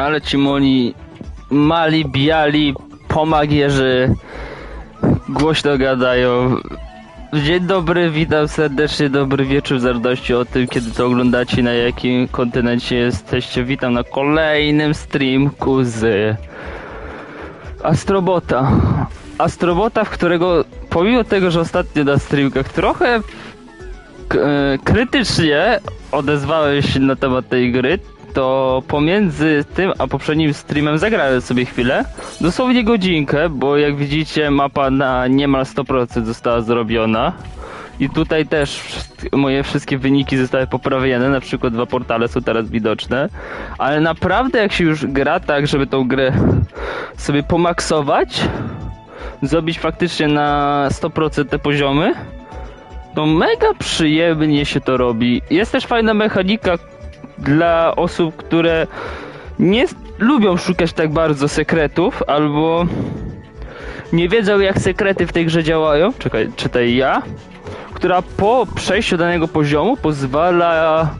Ale ci moli mali, biali, pomagierzy głośno gadają. Dzień dobry, witam serdecznie, dobry wieczór, w zależności od tym, kiedy to oglądacie, na jakim kontynencie jesteście. Witam na kolejnym streamku z Astrobota. Astrobota, w którego, pomimo tego, że ostatnio na streamkach trochę e, krytycznie odezwałem się na temat tej gry, to pomiędzy tym a poprzednim streamem zagrałem sobie chwilę, dosłownie godzinkę, bo jak widzicie mapa na niemal 100% została zrobiona. I tutaj też moje wszystkie wyniki zostały poprawione, na przykład dwa portale są teraz widoczne. Ale naprawdę jak się już gra tak, żeby tą grę sobie pomaksować, zrobić faktycznie na 100% te poziomy, to mega przyjemnie się to robi. Jest też fajna mechanika dla osób, które nie lubią szukać tak bardzo sekretów, albo nie wiedzą jak sekrety w tej grze działają. Czekaj, czytaj ja. Która po przejściu danego poziomu pozwala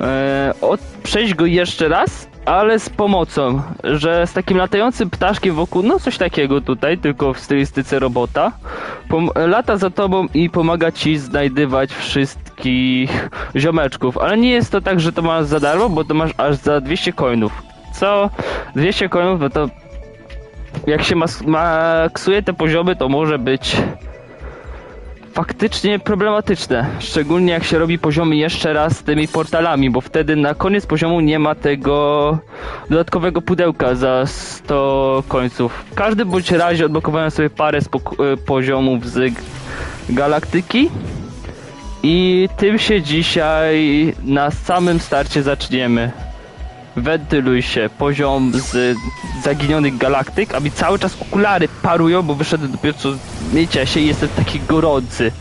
e, od, przejść go jeszcze raz, ale z pomocą, że z takim latającym ptaszkiem wokół, no coś takiego tutaj, tylko w stylistyce robota, lata za tobą i pomaga ci znajdywać ziomeczków, ale nie jest to tak, że to masz za darmo, bo to masz aż za 200 coinów. Co? 200 coinów, no to jak się maksuje te poziomy, to może być faktycznie problematyczne. Szczególnie jak się robi poziomy jeszcze raz z tymi portalami, bo wtedy na koniec poziomu nie ma tego dodatkowego pudełka za 100 końców. W każdym bądź razie odblokowałem sobie parę e, poziomów z galaktyki i tym się dzisiaj na samym starcie zaczniemy. Wentyluj się, poziom z zaginionych galaktyk, a mi cały czas okulary parują, bo wyszedłem dopiero co mycia się i jestem taki gorący.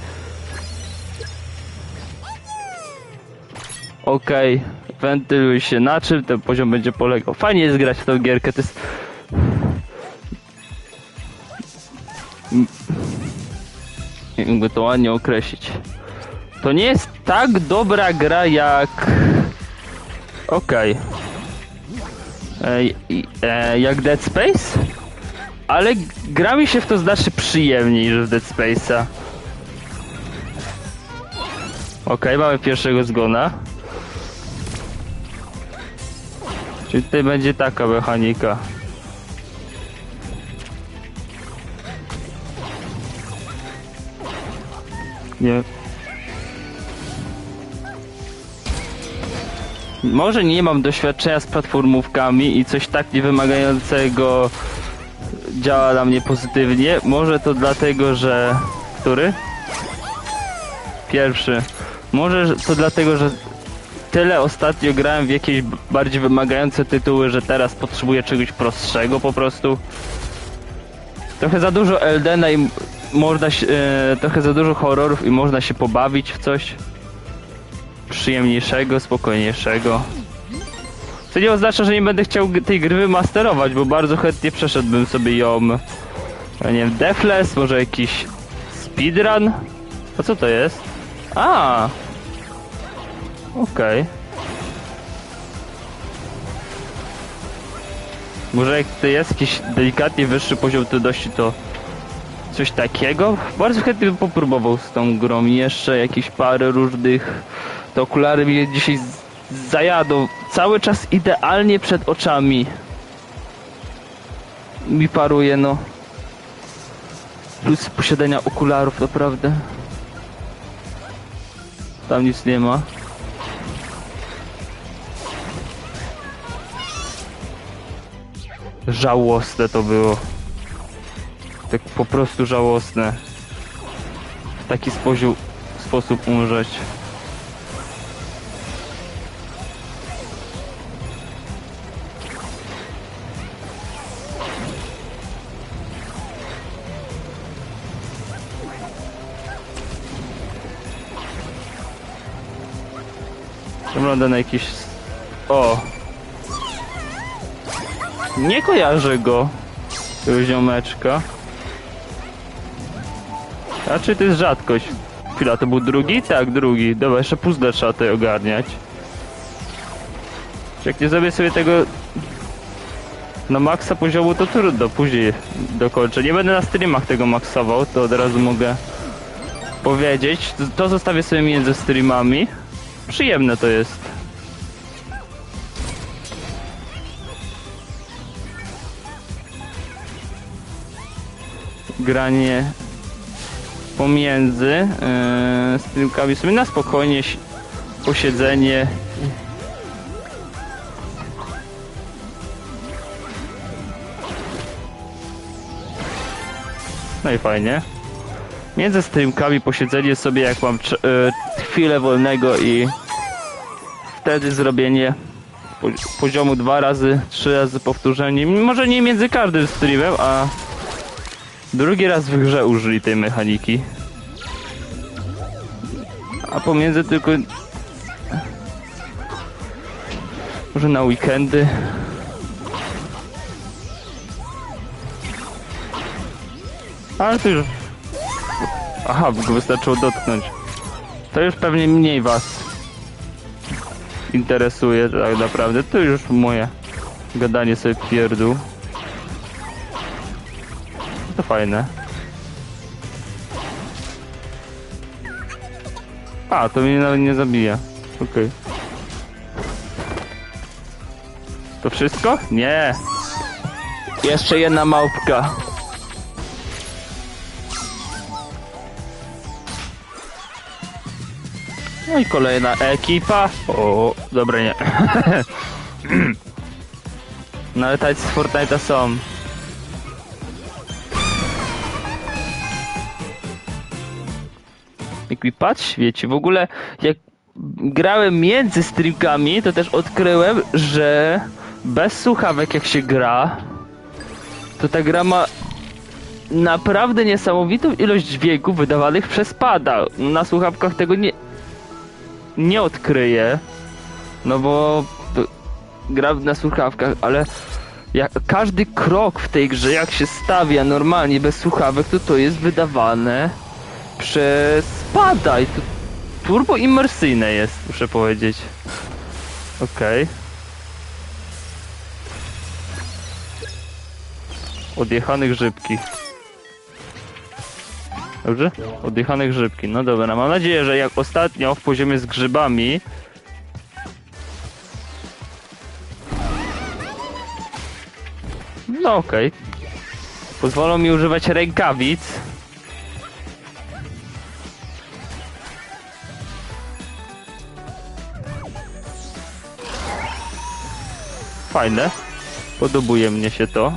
Okej, wentyluj się, na czym ten poziom będzie polegał? Fajnie jest grać w tą gierkę, to jest... Mm. Jakby to ładnie określić. To nie jest tak dobra gra jak... Okej. Ej, i- e, jak Dead Space, ale gra mi się w to znacznie przyjemniej niż w Dead Space'a. Okej, mamy pierwszego zgona. Czyli tutaj będzie taka mechanika. Nie. Może nie mam doświadczenia z platformówkami i coś tak niewymagającego działa na mnie pozytywnie. Może to dlatego, że... Który? Pierwszy. Może że- to dlatego, że tyle ostatnio grałem w jakieś bardziej wymagające tytuły, że teraz potrzebuję czegoś prostszego po prostu. Trochę za dużo Eldena i można się, e, trochę za dużo horrorów i można się pobawić w coś przyjemniejszego, spokojniejszego. Co nie oznacza, że nie będę chciał tej gry wymasterować, bo bardzo chętnie przeszedłbym sobie ją. ja Nie wiem, Deathless, może jakiś speedrun? A co to jest? A! Okej. Może jak to jest jakiś delikatnie wyższy poziom trudności, to coś takiego? Bardzo chętnie bym popróbował z tą grą jeszcze jakieś parę różnych... Te okulary mnie dzisiaj zajadą. Cały czas idealnie przed oczami. Mi paruje, no. Plus posiadania okularów, naprawdę. Tam nic nie ma. Żałosne to było. Tak po prostu żałosne. W taki spoziu, sposób umrzeć. Wygląda na jakiś... O! Nie kojarzę go. Tego ziomeczka. Raczej to jest rzadkość. Chwila, to był drugi? Tak, drugi. Dobra, jeszcze puzzle trzeba tutaj ogarniać. Czy Jak nie zrobię sobie tego Na maksa poziomu to trudno, później dokończę. Nie będę na streamach tego maksował, to od razu mogę powiedzieć. To zostawię sobie między streamami. Przyjemne to jest. Granie pomiędzy yy, streamkami sobie na spokojnie si- posiedzenie No i fajnie. Między streamkami posiedzenie sobie jak mam y, chwilę wolnego i wtedy zrobienie po- poziomu dwa razy, trzy razy powtórzenie. Może nie między każdym streamem, a drugi raz w grze użyli tej mechaniki. A pomiędzy tylko może na weekendy. Ale to już... Aha, wystarczyło dotknąć. To już pewnie mniej was interesuje tak naprawdę. To już moje gadanie sobie pierdół. To fajne. A, to mnie nawet nie zabija. Okej. To wszystko? Nie. Jeszcze jedna małpka. No i kolejna ekipa. O, dobra nie. No ale tacy z Fortnite'a są. Equipage świeci. W ogóle jak grałem między streamkami, to też odkryłem, że bez słuchawek jak się gra, to ta gra ma naprawdę niesamowitą ilość dźwięków wydawanych przez pada. Na słuchawkach tego nie, nie odkryję, no bo gra na słuchawkach, ale jak każdy krok w tej grze, jak się stawia normalnie bez słuchawek, to to jest wydawane przez pada i to turbo imersyjne jest, muszę powiedzieć. Okej. Odjechane grzybki. Dobrze? Odjechane grzybki. No dobra, mam nadzieję, że jak ostatnio w poziomie z grzybami No okej. Pozwolą mi używać rękawic. Fajne. Podobuje mnie się to.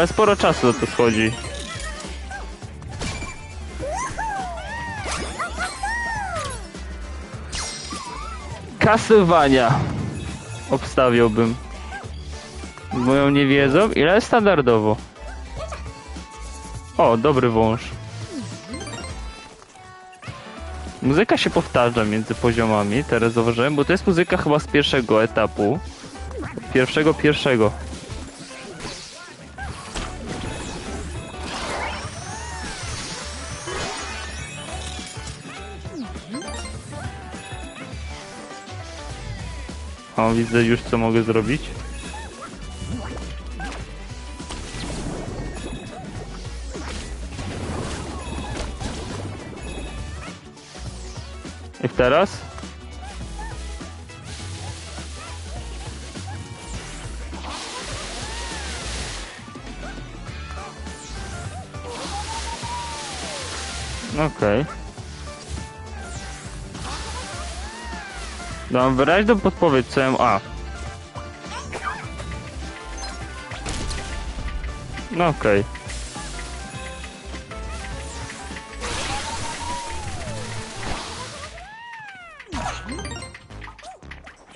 Ale sporo czasu to schodzi. Kasywania obstawiałbym. Moją niewiedzą, ile standardowo. O, dobry wąż. Muzyka się powtarza między poziomami, teraz zauważyłem, bo to jest muzyka chyba z pierwszego etapu. Pierwszego, pierwszego. Widzę już co mogę zrobić. I teraz? Okej. Dam wyraźną podpowiedź co ja... A. No okej.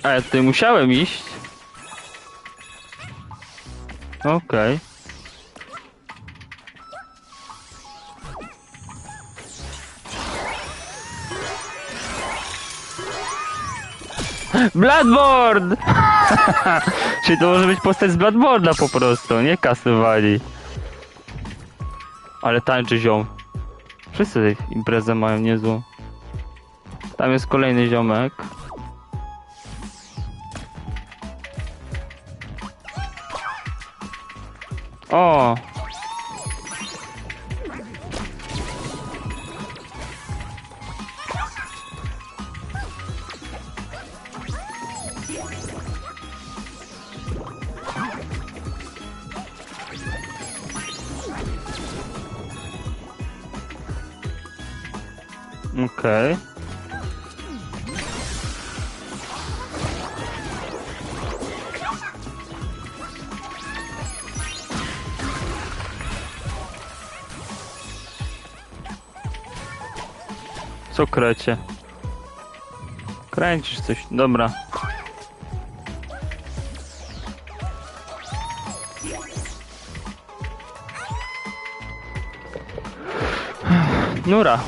A ja tutaj musiałem iść. Okej. Bloodborne! Czyli to może być postać z Bloodborne'a po prostu, nie Castlevanii. Ale tańczy ziom. Wszyscy imprezę mają niezłą. Tam jest kolejny ziomek. O! Okej. Co krecie? Kręcisz coś, dobra. Nura.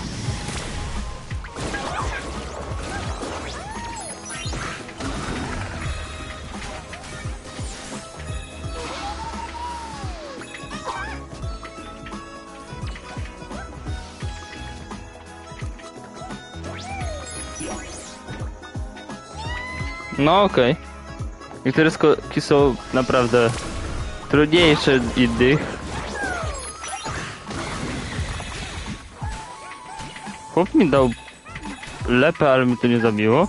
No okej. Niektóre skoki są naprawdę trudniejsze od innych. Chłop mi dał lepę, ale mi to nie zabiło.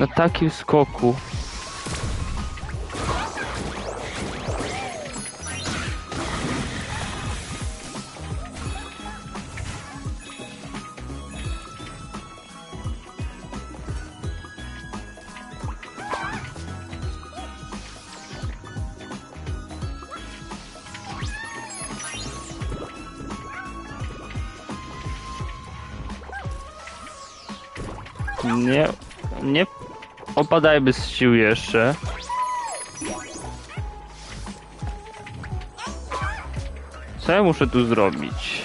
Na takim skoku. Nie, nie opadajmy z sił jeszcze. Co ja muszę tu zrobić?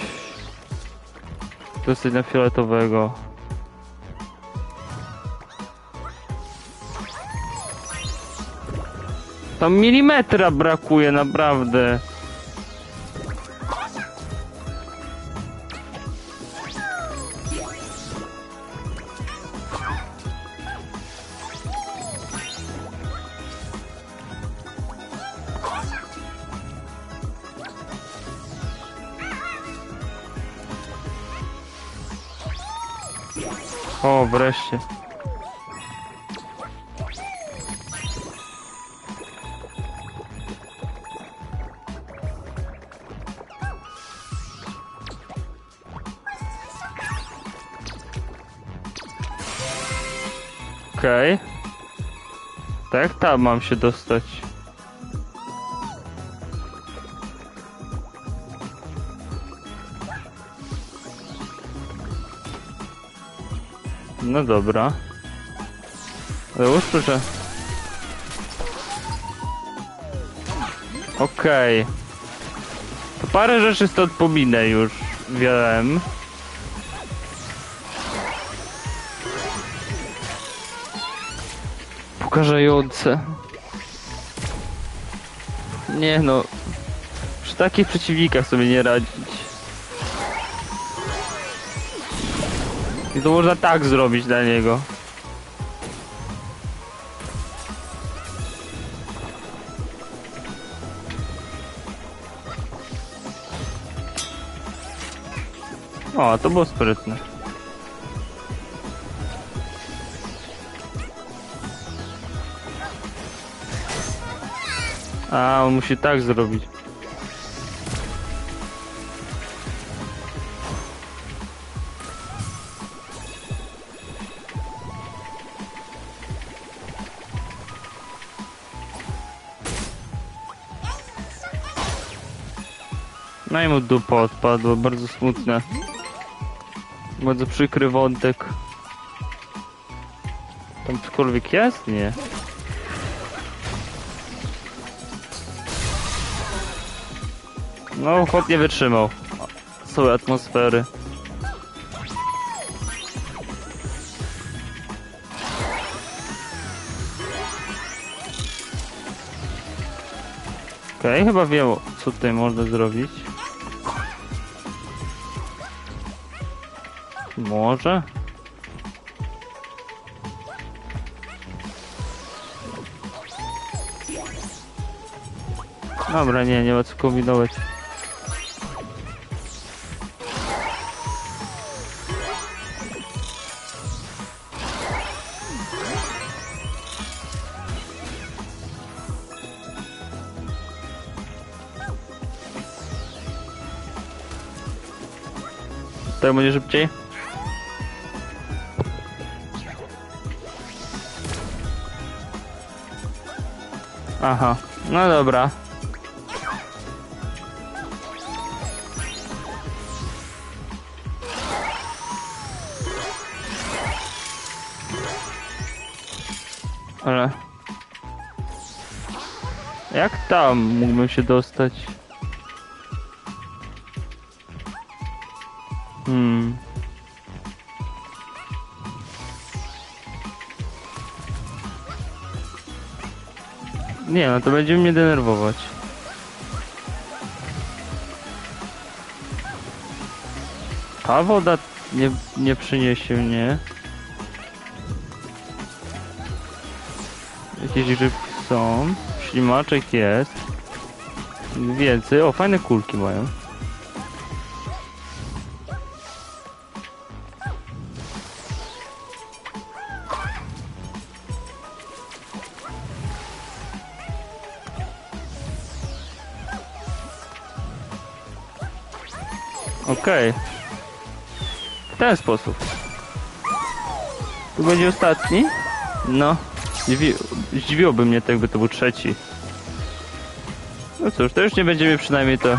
Dostać na fioletowego. Tam milimetra brakuje naprawdę. Wreszcie. Okej. Tak, tam mam się dostać. No dobra. Załóżmy, że... Okej. To parę rzeczy stąd pominę już. Wiem. Pokażające. Nie no. Przy takich przeciwnikach sobie nie radzić. I to można tak zrobić dla niego. O, to było sprytne. A, on musi tak zrobić. dupa odpadła, bardzo smutne. Bardzo przykry wątek. Tam cokolwiek jest? Nie. No, chłop nie wytrzymał całej atmosfery. Okej, okay, chyba wiem, co tutaj można zrobić. Może? Dobra, nie, nie ma co kombinować. Tak będzie szybciej? Aha, no dobra. Ale... Jak tam mógłbym się dostać? Hmm. Nie, no to będzie mnie denerwować. Ta woda nie, nie przyniesie mnie. Jakieś grzybki są. Ślimaczek jest. Więcej. O, fajne kulki mają. Okej. W ten sposób. Tu będzie ostatni? No. Zdziwi... Zdziwiłoby mnie to, jakby to był trzeci. No cóż, to już nie będzie mnie przynajmniej to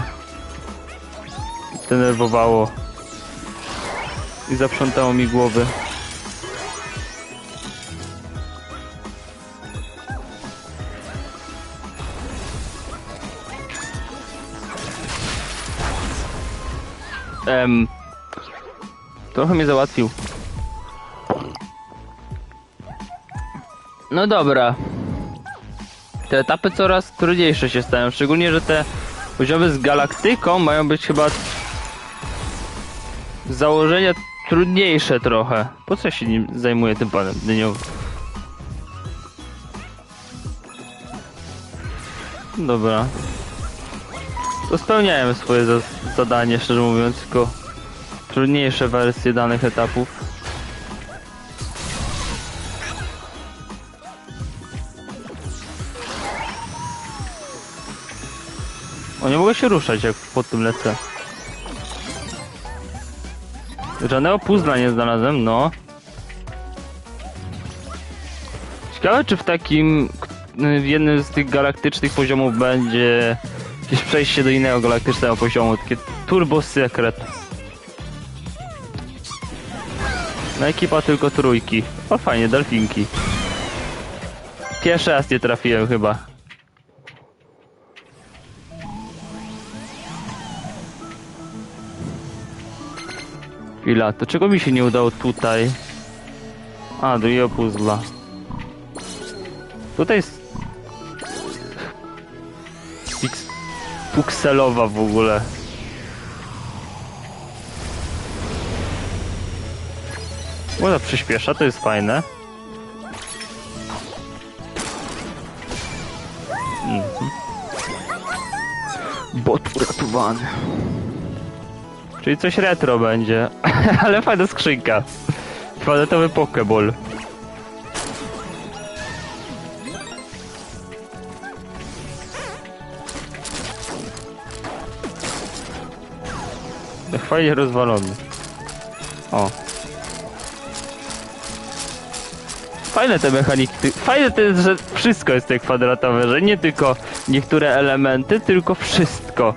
denerwowało. I zaprzątało mi głowy. Trochę mnie załatwił. No dobra. Te etapy coraz trudniejsze się stają, szczególnie, że te poziomy z galaktyką mają być chyba z założenia trudniejsze trochę. Po co się nim zajmuje tym panem dynią? Dobra. To spełniałem swoje za zadanie, szczerze mówiąc, tylko trudniejsze wersje danych etapów. O, nie mogę się ruszać, jak pod tym lecę. Żadnego puzzla nie znalazłem, no. Ciekawe, czy w takim, w jednym z tych galaktycznych poziomów będzie jakieś przejście do innego galaktycznego poziomu, takie turbo sekret. No ekipa tylko trójki. O fajnie, delfinki. Pierwszy raz nie trafiłem chyba. Chwila, to czego mi się nie udało tutaj? A, drugiego puzzla. Tutaj jest... Pukselowa w ogóle. Ona przyspiesza, to jest fajne. Mhm. Bot uratowany. Czyli coś retro będzie. Ale fajna skrzynka. Fioletowy Pokeball. Fajnie rozwalony. O. Fajne te mechaniki. Fajne to jest, że wszystko jest tak kwadratowe, że nie tylko niektóre elementy, tylko wszystko.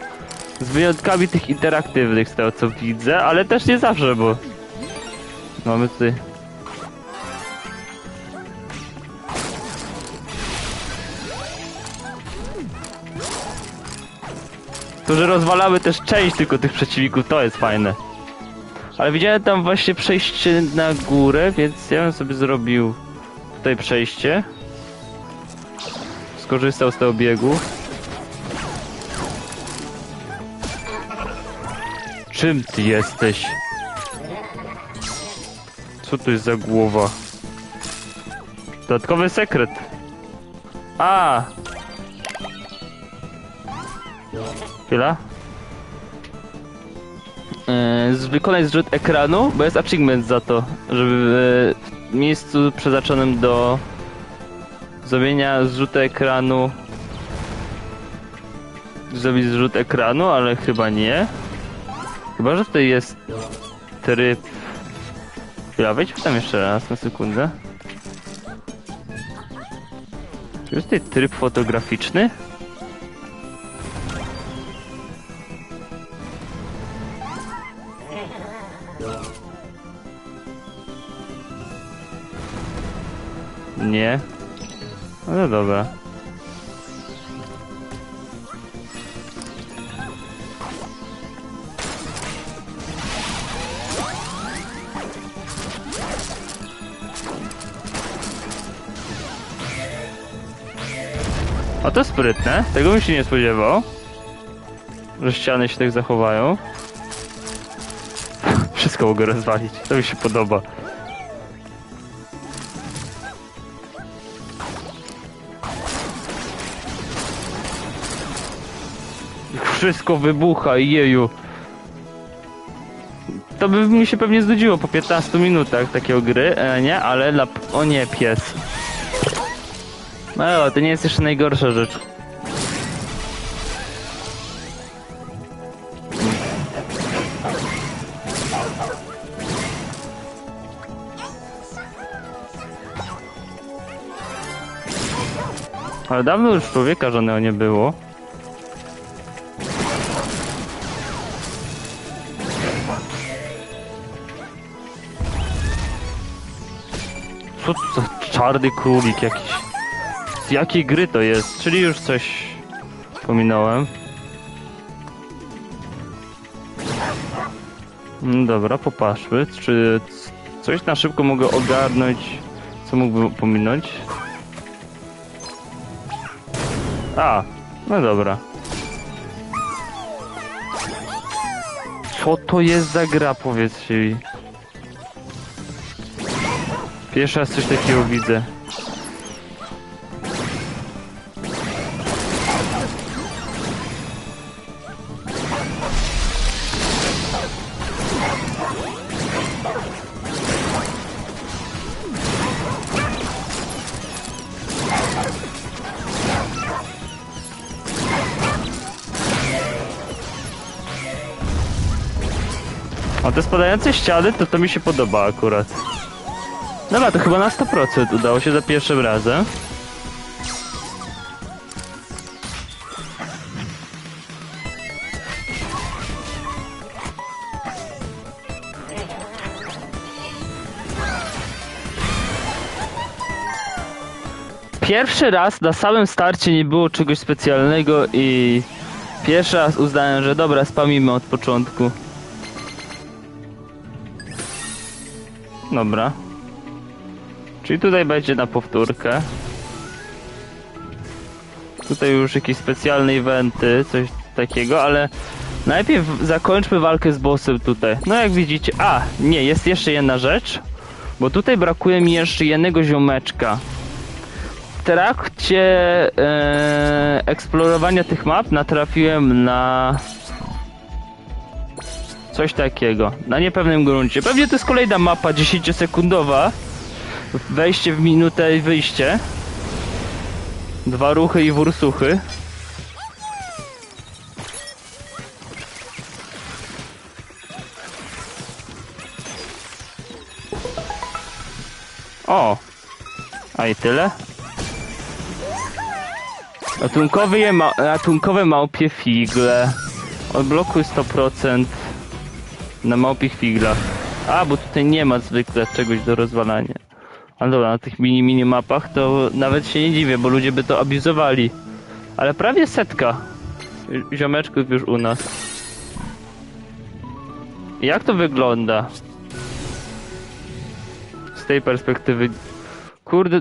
Z wyjątkami tych interaktywnych z tego co widzę, ale też nie zawsze, bo mamy tutaj. To, że rozwalamy też część tylko tych przeciwników, to jest fajne. Ale widziałem tam właśnie przejście na górę, więc ja bym sobie zrobił tutaj przejście. Skorzystał z tego biegu. Czym ty jesteś? Co to jest za głowa? Dodatkowy sekret. A! Chwila. E, yy, wykonaj zrzut ekranu, bo jest achievement za to, żeby yy, w miejscu przeznaczonym do zrobienia zrzutu ekranu zrobić zrzut ekranu, ale chyba nie. Chyba, że tutaj jest tryb... Ja wejdźmy tam jeszcze raz, na sekundę. Czy jest tutaj tryb fotograficzny? Nie. No dobra. A to sprytne, tego bym się nie spodziewał. Że ściany się tak zachowają. Wszystko mogę rozwalić, to mi się podoba. Wszystko wybucha, jeju. To by mi się pewnie znudziło po 15 minutach takiego gry, e, nie? Ale dla... O nie, pies. No, to nie jest jeszcze najgorsza rzecz. Ale dawno już człowieka żadnego nie było. Czarny królik jakiś? Z jakiej gry to jest? Czyli już coś pominąłem. No dobra, popatrzmy, czy coś na szybko mogę ogarnąć, co mógłbym pominąć. A, no dobra. Co to jest za gra, powiedzcie mi. Pierwszy raz coś takiego widzę. A te spadające ściany, to to mi się podoba akurat. Dobra, to chyba na 100% udało się za pierwszym razem. Pierwszy raz na samym starcie nie było czegoś specjalnego i pierwszy raz uznałem, że dobra, spamimy od początku. Dobra. Czyli tutaj będzie na powtórkę. Tutaj już jakieś specjalne eventy, coś takiego, ale najpierw zakończmy walkę z bossem tutaj. No jak widzicie, a nie, jest jeszcze jedna rzecz, bo tutaj brakuje mi jeszcze jednego ziomeczka. W trakcie e, eksplorowania tych map natrafiłem na coś takiego, na niepewnym gruncie. Pewnie to jest kolejna mapa 10-sekundowa, wejście w minutę i wyjście. Dwa ruchy i wursuchy. O! A i tyle? Ratunkowy je ma ratunkowe małpie figle. Odblokuj 100% na małpich figlach. A, bo tutaj nie ma zwykle czegoś do rozwalania. Ale dobra, na tych mini mini mapach to nawet się nie dziwię, bo ludzie by to abuzowali. Ale prawie setka ziomeczków już u nas. Jak to wygląda? Z tej perspektywy. Kurde,